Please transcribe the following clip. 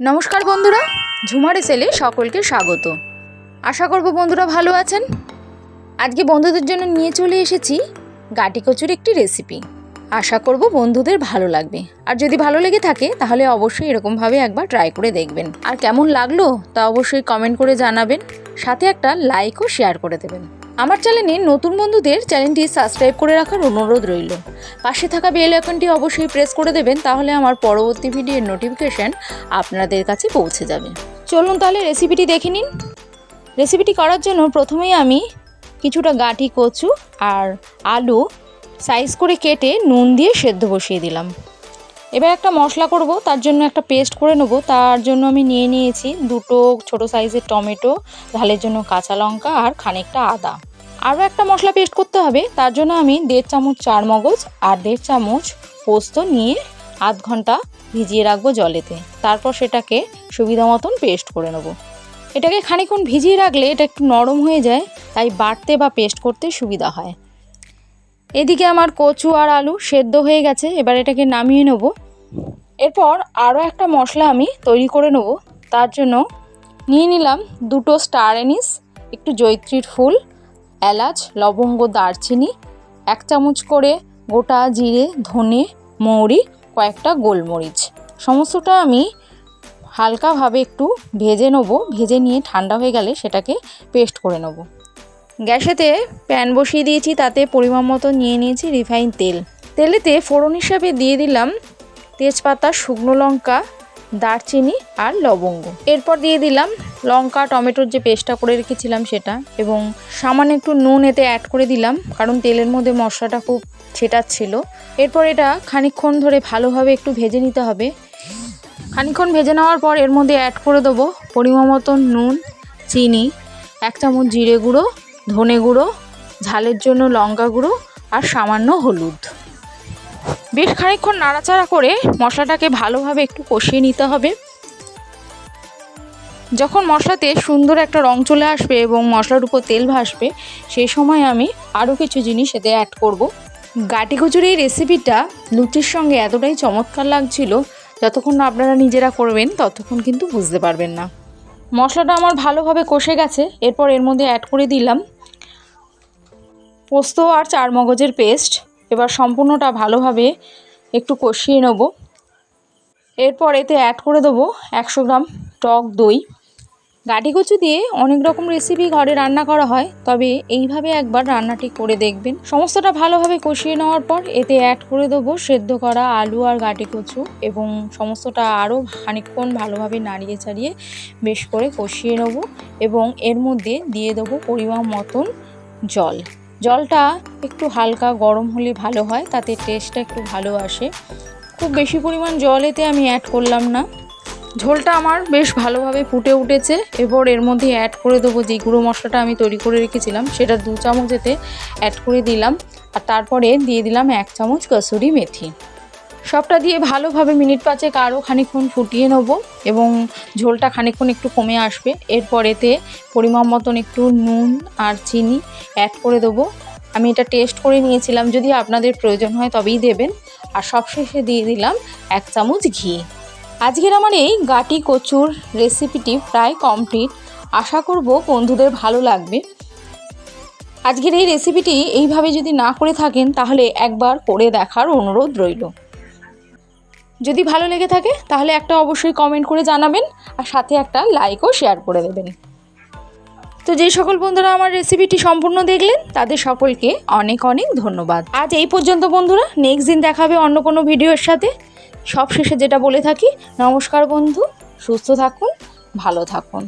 নমস্কার বন্ধুরা, ঝুমারে সেলে সকলকে স্বাগত। আশা করব বন্ধুরা ভালো আছেন। আজকে বন্ধুদের জন্য নিয়ে চলে এসেছি গাটি কচুর একটি রেসিপি আশা করব বন্ধুদের ভালো লাগবে। আর যদি ভালো লেগে থাকে, তাহলে অবশ্যই এরকমভাবে একবার ট্রাই করে দেখবেন। আর কেমন লাগল, তা অবশ্যই কমেন্ট করে জানাবেন। সাথে একটা লাইকও শেয়ার করে দেবেন। আমার চ্যানেলে নতুন বন্ধুদের চ্যানেলটি সাবস্ক্রাইব করে রাখার অনুরোধ রইল। পাশে থাকা বেল আইকনটি অবশ্যই প্রেস করে দেবেন, তাহলে আমার পরবর্তী ভিডিওর নোটিফিকেশান আপনাদের কাছে পৌঁছে যাবে। চলুন তাহলে রেসিপিটি দেখে নিন। রেসিপিটি করার জন্য প্রথমেই আমি কিছুটা গাঁটি কচু আর আলু সাইজ করে কেটে নুন দিয়ে সেদ্ধ বসিয়ে দিলাম। এবার একটা মশলা করব, তার জন্য একটা পেস্ট করে নেব। তার জন্য আমি নিয়ে নিয়েছি দুটো ছোট সাইজের টমেটো, ঝালের জন্য কাঁচা লঙ্কা আর খানিকটা আদা। আরও একটা মশলা পেস্ট করতে হবে। তার জন্য আমি দেড় চামচ চার মগজ আর দেড় চামচ পোস্ত নিয়ে আধ ঘণ্টা ভিজিয়ে রাখব জলেতে। তারপর সেটাকে সুবিধা মতন পেস্ট করে নেব। এটাকে খানিকক্ষণ ভিজিয়ে রাখলে এটা একটু নরম হয়ে যায়, তাই বাটতে বা পেস্ট করতে সুবিধা হয়। এদিকে আমার কচু আর আলু সেদ্ধ হয়ে গেছে, এবার এটাকে নামিয়ে নেব। এরপর আরও একটা মশলা আমি তৈরি করে নেব। তার জন্য নিয়ে নিলাম দুটো স্টার এনিস একটু জৈত্রীর ফুল এলাচ, লবঙ্গ, দারচিনি, এক চামচ করে গোটা জিরে, ধনে, মৌরি, কয়েকটা গোলমরিচ। সমস্তটা আমি হালকাভাবে একটু ভেজে নেব। ভেজে নিয়ে ঠান্ডা হয়ে গেলে সেটাকে পেস্ট করে নেব। গ্যাসেতে প্যান বসিয়ে দিয়েছি, তাতে পরিমাণ মতো নিয়ে নিয়েছি রিফাইন তেল। তেলেতে ফোড়ন হিসাবে দিয়ে দিলাম তেজপাতা, শুকনো লঙ্কা দারচিনি আর লবঙ্গ। এরপর দিয়ে দিলাম লঙ্কা, টমেটোর যে পেস্টটা করে রেখেছিলাম সেটা এবং সামান্য একটু নুন এতে অ্যাড করে দিলাম, কারণ তেলের মধ্যে মশলাটা খুব ছেটাচ্ছিল। এরপর এটা খানিকক্ষণ ধরে ভালোভাবে একটু ভেজে নিতে হবে। খানিকক্ষণ ভেজে নেওয়ার পর এর মধ্যে অ্যাড করে দেবো পরিমাণ মতন নুন, চিনি, এক চামচ জিরে গুঁড়ো, ধনে গুঁড়ো, ঝালের জন্য লঙ্কা গুঁড়ো আর সামান্য হলুদ। বেশ খানিকক্ষণ নাড়াচাড়া করে মশলাটাকে ভালোভাবে একটু কষিয়ে নিতে হবে। যখন মশলাতে সুন্দর একটা রং চলে আসবে এবং মশলার উপর তেল ভাসবে সেই সময় আমি আরও কিছু জিনিস এতে অ্যাড করব। গাটি কচুর রেসিপিটা লুচির সঙ্গে এতটাই চমৎকার লাগছিল, যতক্ষণ না আপনারা নিজেরা করবেন, ততক্ষণ কিন্তু বুঝতে পারবেন না। মশলাটা আমার ভালোভাবে কষে গেছে, এরপর এর মধ্যে অ্যাড করে দিলাম পোস্ত আর চার মগজের পেস্ট এবার সম্পূর্ণটা ভালোভাবে একটু কষিয়ে নেব। এরপর এতে অ্যাড করে দেবো একশো গ্রাম টক দই। গাটি কচু দিয়ে অনেক রকম রেসিপি ঘরে রান্না করা হয়, তবে এইভাবে একবার রান্নাটি করে দেখবেন। সমস্তটা ভালোভাবে কষিয়ে নেওয়ার পর এতে অ্যাড করে দেবো সেদ্ধ করা আলু আর গাটি কচু এবং সমস্তটা আরও খানিকক্ষণ ভালোভাবে নাড়িয়ে চাড়িয়ে বেশ করে কষিয়ে নেব এবং এর মধ্যে দিয়ে দেবো পরিমাণ মতন জল। জলটা একটু হালকা গরম হলে ভালো হয়, তাতে টেস্টটা একটু ভালো আসে। খুব বেশি পরিমাণ জল এতে আমি অ্যাড করলাম না। ঝোলটা আমার বেশ ভালোভাবে ফুটে উঠেছে। এরপর এর মধ্যে অ্যাড করে দেবো যে গুঁড়ো মশলাটা আমি তৈরি করে রেখেছিলাম, সেটা দু চামচ এতে অ্যাড করে দিলাম। আর তারপরে দিয়ে দিলাম এক চামচ কসুরি মেথি। সবটা দিয়ে ভালোভাবে মিনিট পাঁচেক আরও খানিকক্ষণ ফুটিয়ে নেব এবং ঝোলটা খানিকক্ষণ একটু কমে আসবে। এরপর এতে পরিমাণ মতন একটু নুন আর চিনি অ্যাড করে দেবো। আমি এটা টেস্ট করে নিয়েছিলাম, যদি আপনাদের প্রয়োজন হয় তবেই দেবেন। আর সবশেষে দিয়ে দিলাম এক চামচ ঘি। আজকের আমার এই গাটি কচুর রেসিপিটি প্রায় কমপ্লিট আশা করব বন্ধুদের ভালো লাগবে। আজকের এই রেসিপিটি এইভাবে যদি না করে থাকেন, তাহলে একবার করে দেখার অনুরোধ রইল। যদি ভালো লেগে থাকে, তাহলে একটা অবশ্যই কমেন্ট করে জানাবেন আর সাথে একটা লাইকও শেয়ার করে দেবেন। তো যে সকল বন্ধুরা আমার রেসিপিটি সম্পূর্ণ দেখলেন, তাদের সকলকে অনেক অনেক ধন্যবাদ। আজ এই পর্যন্ত বন্ধুরা নেক্সট দিন দেখাবে অন্য কোনো ভিডিওর সাথে। সব শেষে যেটা বলে থাকি, নমস্কার বন্ধু, সুস্থ থাকুন, ভালো থাকুন।